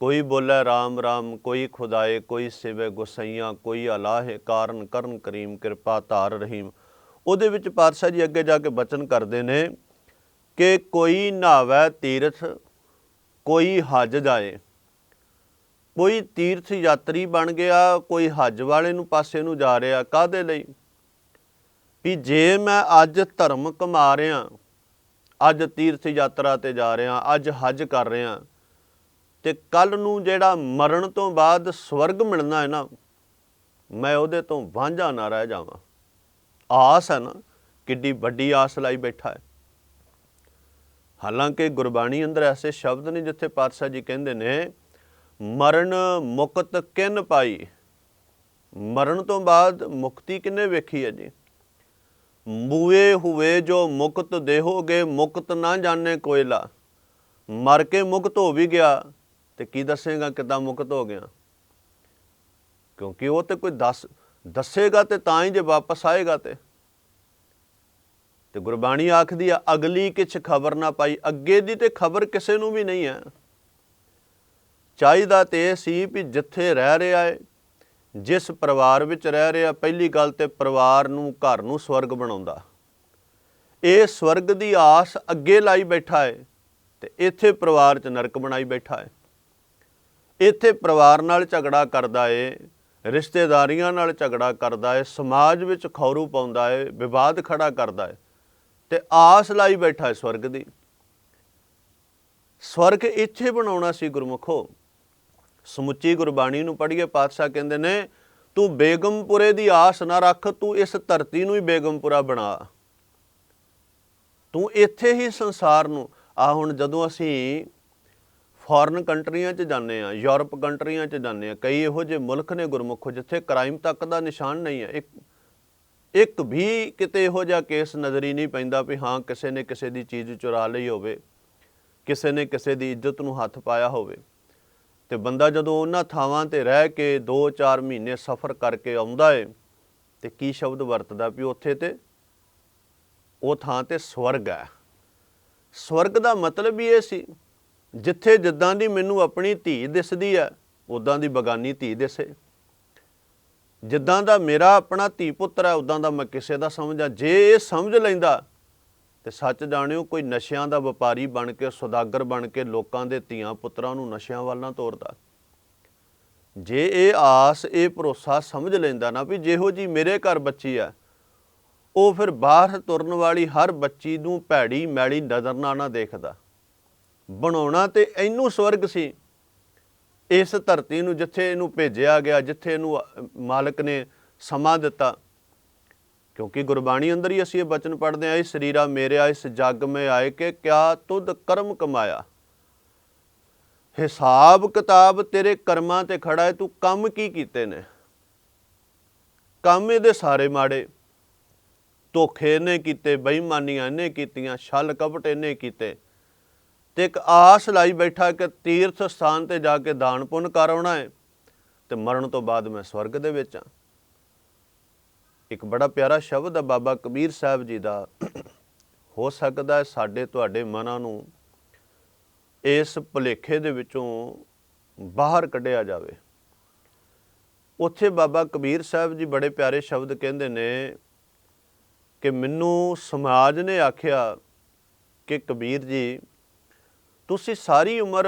ਕੋਈ ਬੋਲੇ RAM RAM ਕੋਈ ਖੁਦਾਏ, ਕੋਈ ਸਿਵੇ ਗੁਸਈਆਂ, ਕੋਈ ਅਲਾਹੇ, ਕਾਰਨ ਕਰਨ ਕਰੀਮ, ਕਿਰਪਾ ਧਾਰ ਰਹੀਮ। ਉਹਦੇ ਵਿੱਚ ਪਾਤਸ਼ਾਹ ਜੀ ਅੱਗੇ ਜਾ ਕੇ ਬਚਨ ਕਰਦੇ ਨੇ ਕਿ ਕੋਈ ਨਹਾਵੇ ਤੀਰਥ, ਕੋਈ ਹਜ ਜਾਏ। ਕੋਈ ਤੀਰਥ ਯਾਤਰੀ ਬਣ ਗਿਆ, ਕੋਈ ਹੱਜ ਵਾਲੇ ਨੂੰ ਪਾਸੇ ਨੂੰ ਜਾ ਰਿਹਾ ਕਾਦੇ ਲਈ? ਵੀ ਜੇ ਮੈਂ ਅੱਜ ਧਰਮ ਕਮਾ ਰਿਹਾ, ਅੱਜ ਤੀਰਥ ਯਾਤਰਾ ਤੇ ਜਾ ਰਿਹਾ, ਅੱਜ ਹੱਜ ਕਰ ਰਿਹਾ, ਤੇ ਕੱਲ ਨੂੰ ਜਿਹੜਾ ਮਰਨ ਤੋਂ ਬਾਅਦ ਸਵਰਗ ਮਿਲਣਾ ਹੈ ਨਾ, ਮੈਂ ਉਹਦੇ ਤੋਂ ਵਾਂਝਾ ਨਾ ਰਹਿ ਜਾਵਾਂ। ਆਸ ਹੈ ਨਾ, ਕਿੱਡੀ ਵੱਡੀ ਆਸ ਲਾਈ ਬੈਠਾ ਹੈ। ਹਾਲਾਂਕਿ ਗੁਰਬਾਣੀ ਅੰਦਰ ਐਸੇ ਸ਼ਬਦ ਨੇ ਜਿੱਥੇ ਪਾਤਸ਼ਾਹ ਜੀ ਕਹਿੰਦੇ ਨੇ ਮਰਨ ਮੁਕਤ ਕਿਨ ਪਾਈ? ਮਰਨ ਤੋਂ ਬਾਅਦ ਮੁਕਤੀ ਕਿੰਨੇ ਵੇਖੀ ਹੈ ਜੀ? ਮੂਏ ਹੁਏ ਜੋ ਮੁਕਤ ਦੇਹੋਗੇ, ਮੁਕਤ ਨਾ ਜਾਣੇ ਕੋਇਲਾ। ਮਰ ਕੇ ਮੁਕਤ ਹੋ ਵੀ ਗਿਆ, ਤੇ ਕੀ ਦੱਸੇਗਾ ਕਿਦਾਂ ਮੁਕਤ ਹੋ ਗਿਆ? ਕਿਉਂਕਿ ਉਹ ਤੇ ਕੋਈ ਦੱਸ, ਦੱਸੇਗਾ ਤੇ ਤਾਂ ਹੀ ਜੇ ਵਾਪਸ ਆਏਗਾ ਤੇ। ਤੇ ਗੁਰਬਾਣੀ ਆਖਦੀ ਆ, ਅਗਲੀ ਕਿਛ ਖਬਰ ਨਾ ਪਾਈ। ਅੱਗੇ ਦੀ ਤੇ ਖਬਰ ਕਿਸੇ ਨੂੰ ਵੀ ਨਹੀਂ ਹੈ। ਚਾਹੀਦਾ ਤੇ ਇਹ ਸੀ ਵੀ ਜਿੱਥੇ ਰਹਿ ਰਿਹਾ ਹੈ ਜਿਸ ਪਰਿਵਾਰ ਵਿੱਚ ਰਹਿ ਰਿਹਾ, ਪਹਿਲੀ ਗੱਲ ਤੇ ਪਰਿਵਾਰ ਨੂੰ, ਘਰ ਨੂੰ ਸਵਰਗ ਬਣਾਉਂਦਾ। ਇਹ ਸਵਰਗ ਦੀ ਆਸ ਅੱਗੇ ਲਾਈ ਬੈਠਾ ਹੈ ਤੇ ਇੱਥੇ ਪਰਿਵਾਰ 'ਚ ਨਰਕ ਬਣਾਈ ਬੈਠਾ ਹੈ ਇੱਥੇ ਪਰਿਵਾਰ ਨਾਲ ਝਗੜਾ ਕਰਦਾ ਏ, ਰਿਸ਼ਤੇਦਾਰੀਆਂ ਨਾਲ ਝਗੜਾ ਕਰਦਾ ਏ, ਸਮਾਜ ਵਿੱਚ ਖੌਰੂ ਪਾਉਂਦਾ ਏ, ਵਿਵਾਦ ਖੜਾ ਕਰਦਾ ਏ ਤੇ ਆਸ ਲਾਈ ਬੈਠਾ ਏ ਸਵਰਗ ਦੀ। ਸਵਰਗ ਇੱਥੇ ਬਣਾਉਣਾ ਸੀ ਗੁਰਮੁਖੋ। ਸਮੁੱਚੀ ਗੁਰਬਾਣੀ ਨੂੰ ਪੜ੍ਹੀਏ, ਪਾਤਸ਼ਾਹ ਕਹਿੰਦੇ ਨੇ, ਤੂੰ ਬੇਗਮਪੁਰੇ ਦੀ ਆਸ ਨਾ ਰੱਖ, ਤੂੰ ਇਸ ਧਰਤੀ ਨੂੰ ਹੀ ਬੇਗਮਪੁਰਾ ਬਣਾ। ਤੂੰ ਇੱਥੇ ਹੀ ਸੰਸਾਰ ਨੂੰ। ਆ ਹੁਣ ਜਦੋਂ ਅਸੀਂ ਫੋਰਨ ਕੰਟਰੀਆਂ 'ਚ ਜਾਂਦੇ ਆ ਯੂਰਪ ਕੰਟਰੀਆਂ 'ਚ ਜਾਂਦੇ ਆ ਕਈ ਇਹੋ ਜਿਹੇ ਮੁਲਕ ਨੇ ਗੁਰਮੁਖੋ ਜਿੱਥੇ ਕ੍ਰਾਈਮ ਤੱਕ ਦਾ ਨਿਸ਼ਾਨ ਨਹੀਂ ਹੈ। ਇੱਕ ਇੱਕ ਵੀ ਕਿਤੇ ਇਹੋ ਜਿਹਾ ਕੇਸ ਨਜ਼ਰ ਹੀ ਨਹੀਂ ਪੈਂਦਾ ਵੀ ਹਾਂ, ਕਿਸੇ ਨੇ ਕਿਸੇ ਦੀ ਚੀਜ਼ ਚੁਰਾ ਲਈ ਹੋਵੇ, ਕਿਸੇ ਨੇ ਕਿਸੇ ਦੀ ਇੱਜ਼ਤ ਨੂੰ ਹੱਥ ਪਾਇਆ ਹੋਵੇ। ਤੇ ਬੰਦਾ ਜਦੋਂ ਉਹਨਾਂ ਥਾਵਾਂ ਤੇ ਰਹਿ ਕੇ 2-4 ਮਹੀਨੇ ਸਫ਼ਰ ਕਰਕੇ ਆਉਂਦਾ ਏ, ਤੇ ਕੀ ਸ਼ਬਦ ਵਰਤਦਾ ਵੀ ਉੱਥੇ ਤੇ? ਉਹ ਥਾਂ ਤੇ ਸਵਰਗ ਹੈ। ਸਵਰਗ ਦਾ ਮਤਲਬ ਹੀ ਇਹ ਸੀ, ਜਿੱਥੇ ਜਿੱਦਾਂ ਦੀ ਮੈਨੂੰ ਆਪਣੀ ਧੀ ਦਿਸਦੀ ਹੈ ਉਦਾਂ ਦੀ ਬਗਾਨੀ ਧੀ ਦਿਸੇ। ਜਿੱਦਾਂ ਦਾ ਮੇਰਾ ਆਪਣਾ ਧੀ ਪੁੱਤਰ ਹੈ ਉਦਾਂ ਦਾ ਮੈਂ ਕਿਸੇ ਦਾ ਸਮਝਾਂ। ਜੇ ਇਹ ਸਮਝ ਲੈਂਦਾ ਤੇ ਸੱਚ ਜਾਣਿਓ, ਕੋਈ ਨਸ਼ਿਆਂ ਦਾ ਵਪਾਰੀ ਬਣ ਕੇ, ਸੌਦਾਗਰ ਬਣ ਕੇ ਲੋਕਾਂ ਦੇ ਧੀਆਂ ਪੁੱਤਰਾਂ ਨੂੰ ਨਸ਼ਿਆਂ ਵੱਲ ਨਾ ਤੋਰਦਾ। ਜੇ ਇਹ ਆਸ, ਇਹ ਭਰੋਸਾ ਸਮਝ ਲੈਂਦਾ ਨਾ ਵੀ ਜਿਹੋ ਜੀ ਮੇਰੇ ਘਰ ਬੱਚੀ ਆ, ਉਹ ਫਿਰ ਬਾਹਰ ਤੁਰਨ ਵਾਲੀ ਹਰ ਬੱਚੀ ਨੂੰ ਭੈੜੀ ਮੈਲੀ ਨਜ਼ਰ ਨਾਲ ਨਾ ਦੇਖਦਾ। ਬਣਾਉਣਾ ਤੇ ਇਹਨੂੰ ਸਵਰਗ ਸੀ। ਇਸ ਧਰਤੀ ਨੂੰ ਜਿੱਥੇ ਇਹਨੂੰ ਭੇਜਿਆ ਗਿਆ, ਜਿੱਥੇ ਇਹਨੂੰ ਮਾਲਕ ਨੇ ਸਮਾਂ ਦਿੱਤਾ ਕਿਉਂਕਿ ਗੁਰਬਾਣੀ ਅੰਦਰ ਹੀ ਅਸੀਂ ਇਹ ਬਚਨ ਪੜ੍ਹਦੇ ਆਂ ਇਹ ਸਰੀਰਾ ਮੇਰਿਆ, ਇਸ ਜੱਗ ਮੇ ਆਏ ਕਿ ਕਿਆ ਤੁਧ ਕਰਮ ਕਮਾਇਆ? ਹਿਸਾਬ ਕਿਤਾਬ ਤੇਰੇ ਕਰਮਾਂ ਤੇ ਖੜਾ ਹੈ, ਤੂੰ ਕੰਮ ਕੀ ਕੀਤੇ ਨੇ? ਕੰਮ ਇਹਦੇ ਸਾਰੇ ਮਾੜੇ। ਧੋਖੇ ਇਹਨੇ ਕੀਤੇ, ਬੇਈਮਾਨੀਆਂ ਇਹਨੇ ਕੀਤੀਆਂ, ਛਲ ਕਪਟ ਇਹਨੇ ਕੀਤੇ। ਤੇ ਇੱਕ ਆਸ ਲਾਈ ਬੈਠਾ ਕਿ ਤੀਰਥ ਸਥਾਨ ਤੇ ਜਾ ਕੇ ਦਾਨ ਪੁੰਨ ਕਰ ਆਉਣਾ ਹੈ ਤੇ ਮਰਨ ਤੋਂ ਬਾਅਦ ਮੈਂ ਸਵਰਗ ਦੇ ਵਿੱਚ ਆ ਇੱਕ ਬੜਾ ਪਿਆਰਾ ਸ਼ਬਦ ਹੈ ਬਾਬਾ ਕਬੀਰ ਸਾਹਿਬ ਜੀ ਦਾ। ਹੋ ਸਕਦਾ ਹੈ ਸਾਡੇ ਤੁਹਾਡੇ ਮਨਾਂ ਨੂੰ ਇਸ ਭੁਲੇਖੇ ਦੇ ਵਿੱਚੋਂ ਬਾਹਰ ਕੱਢਿਆ ਜਾਵੇ। ਉੱਥੇ ਬਾਬਾ ਕਬੀਰ ਸਾਹਿਬ ਜੀ ਬੜੇ ਪਿਆਰੇ ਸ਼ਬਦ ਕਹਿੰਦੇ ਨੇ ਕਿ ਮੈਨੂੰ ਸਮਾਜ ਨੇ ਆਖਿਆ ਕਿ ਕਬੀਰ ਜੀ, ਤੁਸੀਂ ਸਾਰੀ ਉਮਰ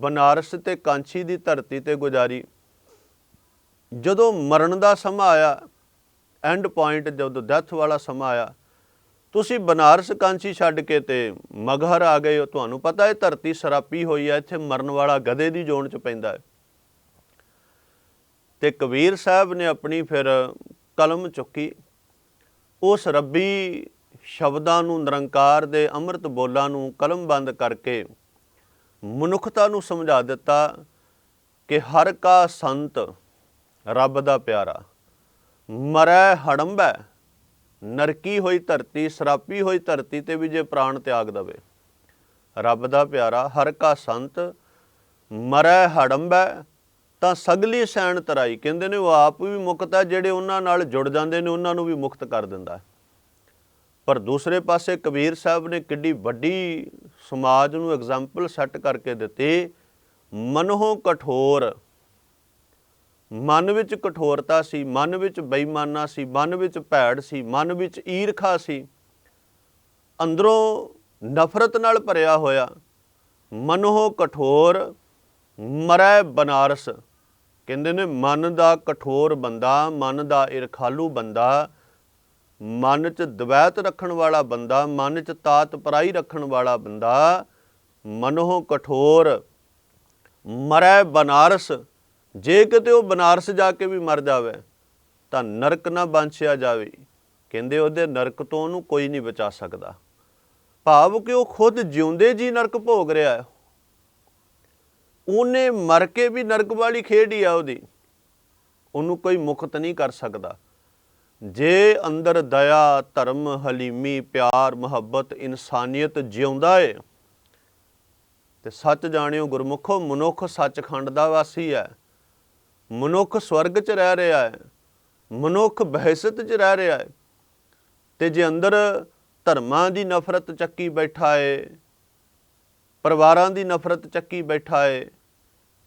ਬਨਾਰਸ ਤੇ ਕਾਂਚੀ ਦੀ ਧਰਤੀ ਤੇ ਗੁਜ਼ਾਰੀ, ਜਦੋਂ ਮਰਨ ਦਾ ਸਮਾਂ ਆਇਆ ਐਂਡ ਪੁਆਇੰਟ ਜਦੋਂ ਡੈਥ ਵਾਲਾ ਸਮਾਂ ਆਇਆ, ਤੁਸੀਂ ਬਨਾਰਸ ਕਾਂਸੀ ਛੱਡ ਕੇ ਤੇ ਮਗਹਰ ਆ ਗਏ ਹੋ। ਤੁਹਾਨੂੰ ਪਤਾ ਹੈ ਧਰਤੀ ਸਰਾਪੀ ਹੋਈ ਹੈ ਇੱਥੇ ਮਰਨ ਵਾਲਾ ਗਧੇ ਦੀ ਜੋਨ ਚ ਪੈਂਦਾ ਹੈ। ਤੇ ਕਬੀਰ ਸਾਹਿਬ ਨੇ ਆਪਣੀ ਫਿਰ ਕਲਮ ਚੁੱਕੀ। ਉਸ ਰੱਬੀ ਸ਼ਬਦਾਂ ਨੂੰ, ਨਿਰੰਕਾਰ ਦੇ ਅੰਮ੍ਰਿਤ ਬੋਲਾਂ ਨੂੰ ਕਲਮ ਬੰਦ ਕਰਕੇ ਮਨੁੱਖਤਾ ਨੂੰ ਸਮਝਾ ਦਿੱਤਾ ਕਿ ਹਰ ਕਾ ਸੰਤ ਰੱਬ ਦਾ ਪਿਆਰਾ। ਮਰੈ ਹੜੰਬੈ, ਨਰਕੀ ਹੋਈ ਧਰਤੀ, ਸਰਾਪੀ ਹੋਈ ਧਰਤੀ ਤੇ ਵੀ ਜੇ ਪ੍ਰਾਣ ਤਿਆਗ ਦਵੇ। ਰੱਬ ਦਾ ਪਿਆਰਾ, ਹਰ ਕਾ ਸੰਤ, ਮਰੈ ਹੜੰਬੈ, ਤਾਂ ਸਗਲੀ ਸੈਣ ਤਰਾਈ। ਕਹਿੰਦੇ ਨੇ ਉਹ ਆਪ ਵੀ ਮੁਕਤ ਹੈ, ਜਿਹੜੇ ਉਹਨਾਂ ਨਾਲ ਜੁੜ ਜਾਂਦੇ ਨੇ, ਉਹਨਾਂ ਨੂੰ ਵੀ ਮੁਕਤ ਕਰ ਦਿੰਦਾ ਪਰ ਦੂਸਰੇ ਪਾਸੇ ਕਬੀਰ ਸਾਹਿਬ ਨੇ ਕਿੱਡੀ ਵੱਡੀ ਸਮਾਜ ਨੂੰ ਐਗਜ਼ਾਮਪਲ ਸੈੱਟ ਕਰਕੇ ਦਿੱਤੀ, ਮਨੋਂ ਕਠੋਰ ਮਨ ਵਿੱਚ ਕਠੋਰਤਾ ਸੀ, ਮਨ ਵਿੱਚ ਬੇਈਮਾਨਾ ਸੀ, ਮਨ ਵਿੱਚ ਭੈੜ ਸੀ, ਮਨ ਵਿੱਚ ਈਰਖਾ ਸੀ। ਅੰਦਰੋਂ ਨਫ਼ਰਤ ਨਾਲ ਭਰਿਆ ਹੋਇਆ, ਮਨੋ ਕਠੋਰ ਮਰੈ ਬਨਾਰਸ। ਕਹਿੰਦੇ ਨੇ, ਮਨ ਦਾ ਕਠੋਰ ਬੰਦਾ, ਮਨ ਦਾ ਈਰਖਾਲੂ ਬੰਦਾ, ਮਨ 'ਚ ਦਵੈਤ ਰੱਖਣ ਵਾਲਾ ਬੰਦਾ, ਮਨ 'ਚ ਤਾਤ ਪਰਾਈ ਰੱਖਣ ਵਾਲਾ ਬੰਦਾ, ਮਨੋ ਕਠੋਰ ਮਰੈ ਬਨਾਰਸ। ਜੇ ਕਿਤੇ ਉਹ ਬਨਾਰਸ ਜਾ ਕੇ ਵੀ ਮਰ ਜਾਵੇ, ਤਾਂ ਨਰਕ ਨਾ ਬਾਂਛਿਆ ਜਾਵੇ। ਕਹਿੰਦੇ ਉਹਦੇ ਨਰਕ ਤੋਂ ਉਹਨੂੰ ਕੋਈ ਨਹੀਂ ਬਚਾ ਸਕਦਾ। ਭਾਵ ਕਿ ਉਹ ਖੁਦ ਜਿਉਂਦੇ ਜੀ ਨਰਕ ਭੋਗ ਰਿਹਾ ਹੈ। ਉਹਨੇ ਮਰ ਕੇ ਵੀ ਨਰਕ ਵਾਲੀ ਖੇਡ ਹੀ ਆ ਉਹਦੀ। ਉਹਨੂੰ ਕੋਈ ਮੁਕਤ ਨਹੀਂ ਕਰ ਸਕਦਾ। ਜੇ ਅੰਦਰ ਦਇਆ, ਧਰਮ, ਹਲੀਮੀ, ਪਿਆਰ, ਮੁਹੱਬਤ, ਇਨਸਾਨੀਅਤ ਜਿਉਂਦਾ ਏ, ਤੇ ਸੱਚ ਜਾਣਿਓ ਗੁਰਮੁਖੋ, ਮਨੁੱਖ ਸੱਚਖੰਡ ਦਾ ਵਾਸੀ ਹੈ। ਮਨੁੱਖ ਸਵਰਗ 'ਚ ਰਹਿ ਰਿਹਾ ਹੈ, ਮਨੁੱਖ ਬਹਿਸ਼ਤ 'ਚ ਰਹਿ ਰਿਹਾ ਹੈ, ਤੇ ਜੇ ਅੰਦਰ ਧਰਮਾਂ ਦੀ ਨਫ਼ਰਤ ਚੱਕੀ ਬੈਠਾ ਏ, ਪਰਿਵਾਰਾਂ ਦੀ ਨਫ਼ਰਤ ਚੱਕੀ ਬੈਠਾ ਏ,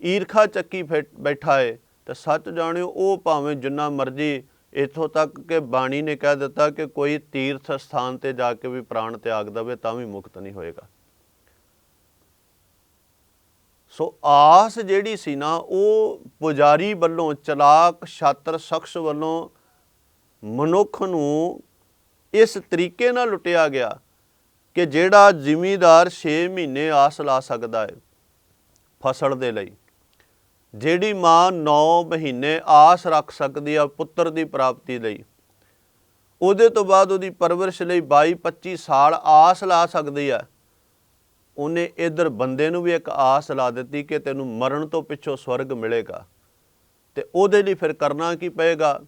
ਈਰਖਾ ਚੱਕੀ ਫੇ- ਬੈਠਾ ਏ, ਤਾਂ ਸੱਚ ਜਾਣਿਓ ਉਹ ਭਾਵੇਂ ਜਿੰਨਾ ਮਰਜ਼ੀ ਇਥੋਂ ਤੱਕ ਕਿ ਬਾਣੀ ਨੇ ਕਹਿ ਦਿੱਤਾ ਕਿ ਕੋਈ ਤੀਰਥ ਸਥਾਨ ਤੇ ਜਾ ਕੇ ਵੀ ਪ੍ਰਾਣ ਤਿਆਗ ਦਵੇ ਤਾਂ ਵੀ ਮੁਕਤ ਨਹੀਂ ਹੋਏਗਾ। ਸੋ ਆਸ ਜਿਹੜੀ ਸੀ ਨਾ, ਉਹ ਪੁਜਾਰੀ ਵੱਲੋਂ, ਚਲਾਕ, ਛਾਤਰ ਸ਼ਖਸ ਵੱਲੋਂ ਮਨੁੱਖ ਨੂੰ ਇਸ ਤਰੀਕੇ ਨਾਲ ਲੁੱਟਿਆ ਗਿਆ ਕਿ ਜਿਹੜਾ ਜ਼ਿਮੀਦਾਰ 6 ਮਹੀਨੇ ਆਸ ਲਾ ਸਕਦਾ ਹੈ ਫਸਲ ਦੇ ਲਈ। ਜਿਹੜੀ ਮਾਂ 9 ਮਹੀਨੇ ਆਸ ਰੱਖ ਸਕਦੀ ਆ ਪੁੱਤਰ ਦੀ ਪ੍ਰਾਪਤੀ ਲਈ। ਉਹਦੇ ਤੋਂ ਬਾਅਦ ਉਹਦੀ ਪਰਵਰਿਸ਼ ਲਈ 22 25 ਸਾਲ ਆਸ ਲਾ ਸਕਦੀ ਆ। ਉਹਨੇ ਇਧਰ ਬੰਦੇ ਨੂੰ ਵੀ ਇੱਕ ਆਸ ਲਾ ਦਿੱਤੀ ਕਿ ਤੈਨੂੰ ਮਰਨ ਤੋਂ ਪਿੱਛੋਂ ਸਵਰਗ ਮਿਲੇਗਾ। ਤੇ ਉਹਦੇ ਲਈ ਫਿਰ ਕਰਨਾ ਕੀ ਪਏਗਾ?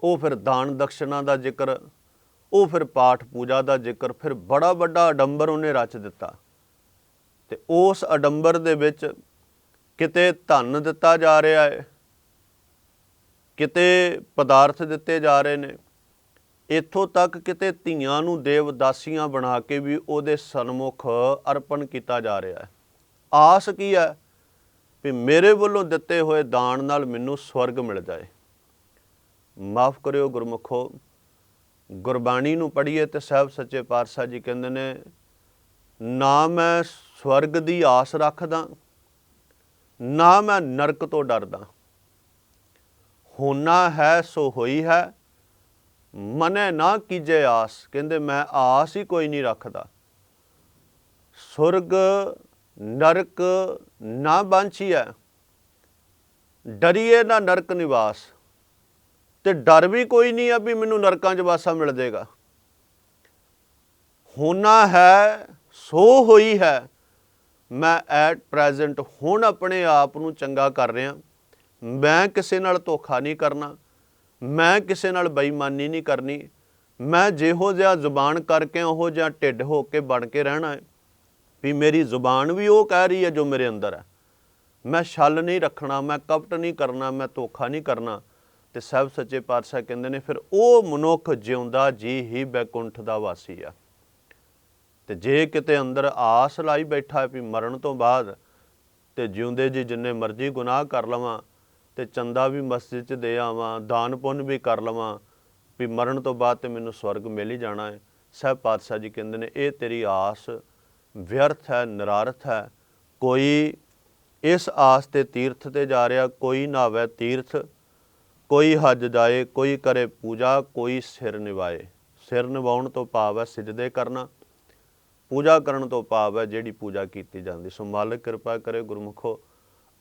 ਉਹ ਫਿਰ ਦਾਨ ਦਕਸ਼ਨਾ ਦਾ ਜ਼ਿਕਰ, ਉਹ ਫਿਰ ਪਾਠ ਪੂਜਾ ਦਾ ਜ਼ਿਕਰ, ਫਿਰ ਬੜਾ ਵੱਡਾ ਅਡੰਬਰ ਉਹਨੇ ਰਚ ਦਿੱਤਾ। ਤੇ ਉਸ ਅਡੰਬਰ ਦੇ ਵਿੱਚ ਕਿਤੇ ਧਨ ਦਿੱਤਾ ਜਾ ਰਿਹਾ ਹੈ ਕਿਤੇ ਪਦਾਰਥ ਦਿੱਤੇ ਜਾ ਰਹੇ ਨੇ। ਇੱਥੋਂ ਤੱਕ ਕਿਤੇ ਧੀਆਂ ਨੂੰ ਦੇਵਦਾਸੀਆਂ ਬਣਾ ਕੇ ਵੀ ਉਹਦੇ ਸਨਮੁਖ ਅਰਪਣ ਕੀਤਾ ਜਾ ਰਿਹਾ ਹੈ। ਆਸ ਕੀ ਹੈ ਵੀ ਮੇਰੇ ਵੱਲੋਂ ਦਿੱਤੇ ਹੋਏ ਦਾਨ ਨਾਲ ਮੈਨੂੰ ਸਵਰਗ ਮਿਲ ਜਾਏ। ਮਾਫ ਕਰਿਓ ਗੁਰਮੁਖੋ, ਗੁਰਬਾਣੀ ਨੂੰ ਪੜ੍ਹੀਏ ਤੇ ਸਾਹਿਬ ਸੱਚੇ ਪਾਤਸ਼ਾਹ ਜੀ ਕਹਿੰਦੇ ਨੇ, ਨਾ ਮੈਂ ਸਵਰਗ ਦੀ ਆਸ ਰੱਖਦਾ, ਨਾ ਮੈਂ ਨਰਕ ਤੋਂ ਡਰਦਾ। ਹੋਣਾ ਹੈ ਸੋ ਹੋਈ ਹੈ ਮਨੇ ਨਾ ਕੀਜੇ ਆਸ। ਕਹਿੰਦੇ, ਮੈਂ ਆਸ ਹੀ ਕੋਈ ਨਹੀਂ ਰੱਖਦਾ। ਸੁਰਗ ਨਰਕ ਨਾ ਬਾਂਛੀ ਹੈ ਡਰੀਏ ਨਾ ਨਰਕ ਨਿਵਾਸ। ਤੇ ਡਰ ਵੀ ਕੋਈ ਨਹੀਂ ਆ ਵੀ ਮੈਨੂੰ ਨਰਕਾਂ 'ਚ ਵਾਸਾ ਮਿਲ ਜਾਏਗਾ ਹੋਣਾ ਹੈ, ਸੋ ਹੋਈ ਹੈ। ਮੈਂ ਐਟ ਪ੍ਰੈਜ਼ੈਂਟ ਹੁਣ ਆਪਣੇ ਆਪ ਨੂੰ ਚੰਗਾ ਕਰ ਰਿਹਾ। ਮੈਂ ਕਿਸੇ ਨਾਲ ਧੋਖਾ ਨਹੀਂ ਕਰਨਾ। ਮੈਂ ਕਿਸੇ ਨਾਲ ਬੇਈਮਾਨੀ ਨਹੀਂ ਕਰਨੀ। ਮੈਂ ਜਿਹੋ ਜਿਹਾ ਜ਼ੁਬਾਨ ਕਰਕੇ ਉਹੋ ਜਿਹਾ ਢਿੱਡ ਹੋ ਕੇ ਬਣ ਕੇ ਰਹਿਣਾ ਹੈ। ਵੀ ਮੇਰੀ ਜ਼ੁਬਾਨ ਵੀ ਉਹ ਕਹਿ ਰਹੀ ਹੈ ਜੋ ਮੇਰੇ ਅੰਦਰ ਹੈ। ਮੈਂ ਛਲ ਨਹੀਂ ਰੱਖਣਾ, ਮੈਂ ਕਪਟ ਨਹੀਂ ਕਰਨਾ, ਮੈਂ ਧੋਖਾ ਨਹੀਂ ਕਰਨਾ। ਤੇ ਸਭ ਸੱਚੇ ਪਾਤਸ਼ਾਹ ਕਹਿੰਦੇ ਨੇ, ਫਿਰ ਉਹ ਮਨੁੱਖ ਜਿਉਂਦਾ ਜੀ ਹੀ ਬੈਕੁੰਠ ਦਾ ਵਾਸੀ ਆ। ਤੇ ਜੇ ਕਿਤੇ ਅੰਦਰ ਆਸ ਲਾਈ ਬੈਠਾ ਵੀ ਮਰਨ ਤੋਂ ਬਾਅਦ ਤੇ ਜਿਉਂਦੇ ਜੀ ਜਿੰਨੇ ਮਰਜ਼ੀ ਗੁਨਾਹ ਕਰ ਲਵਾਂ ਤੇ ਚੰਦਾ ਵੀ ਮਸਜਿਦ 'ਚ ਦੇ ਆਵਾਂ, ਦਾਨ ਪੁੰਨ ਵੀ ਕਰ ਲਵਾਂ, ਵੀ ਮਰਨ ਤੋਂ ਬਾਅਦ ਤੇ ਮੈਨੂੰ ਸਵਰਗ ਮਿਲ ਹੀ ਜਾਣਾ ਹੈ। ਸਹਿਬ ਪਾਤਸ਼ਾਹ ਜੀ ਕਹਿੰਦੇ ਨੇ, ਇਹ ਤੇਰੀ ਆਸ ਵਿਅਰਥ ਹੈ, ਨਿਰਾਰਥ ਹੈ। ਕੋਈ ਇਸ ਆਸ ਤੇ ਤੀਰਥ ਤੇ ਜਾ ਰਿਹਾ, ਕੋਈ ਨਾਵੇ ਤੀਰਥ, ਕੋਈ ਹੱਜ ਜਾਏ, ਕੋਈ ਕਰੇ ਪੂਜਾ, ਕੋਈ ਸਿਰ ਨਿਵਾਏ। ਸਿਰ ਨਿਵਾਉਣ ਤੋਂ ਭਾਵ ਹੈ ਸਿਜਦੇ ਕਰਨਾ, ਪੂਜਾ ਕਰਨ ਤੋਂ ਭਾਵ ਹੈ ਜਿਹੜੀ ਪੂਜਾ ਕੀਤੀ ਜਾਂਦੀ। ਸੋ ਮਾਲਕ ਕਿਰਪਾ ਕਰੇ ਗੁਰਮੁਖੋ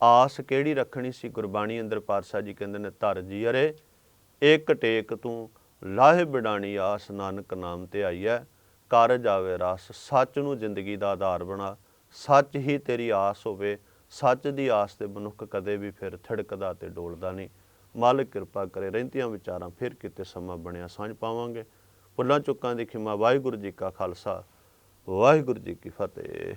ਆਸ ਕਿਹੜੀ ਰੱਖਣੀ ਸੀ? ਗੁਰਬਾਣੀ ਅੰਦਰ ਪਾਤਸ਼ਾਹ ਜੀ ਕਹਿੰਦੇ ਨੇ, ਧਰ ਜੀ ਅਰੇ, ਇੱਕ ਟੇਕ ਤੂੰ, ਲਾਹੇ ਬਿਡਾਣੀ ਆਸ ਨਾਨਕ ਨਾਮ ਤੇ ਆਈ ਹੈ ਕਰ ਜਾਵੇ ਰਸ, ਸੱਚ ਨੂੰ ਜ਼ਿੰਦਗੀ ਦਾ ਆਧਾਰ ਬਣਾ। ਸੱਚ ਹੀ ਤੇਰੀ ਆਸ ਹੋਵੇ, ਸੱਚ ਦੀ ਆਸ ਤੇ ਮਨੁੱਖ ਕਦੇ ਵੀ ਫਿਰ ਥੜਕਦਾ ਤੇ ਡੋਲਦਾ ਨਹੀਂ। ਮਾਲਕ ਕਿਰਪਾ ਕਰੇ, ਰਹਿੰਦੀਆਂ ਵਿਚਾਰਾਂ ਫਿਰ ਕਿਤੇ ਸਮਾਂ ਬਣਿਆ ਸਾਂਝ ਪਾਵਾਂਗੇ। ਭੁੱਲਾਂ ਚੁੱਕਾਂ ਦੀ ਖਿਮਾ, ਵਾਹਿਗੁਰੂ ਜੀ ਕਾ ਖਾਲਸਾ, ਵਾਹਿਗੁਰੂ ਜੀ ਕੀ ਫਤਿਹ।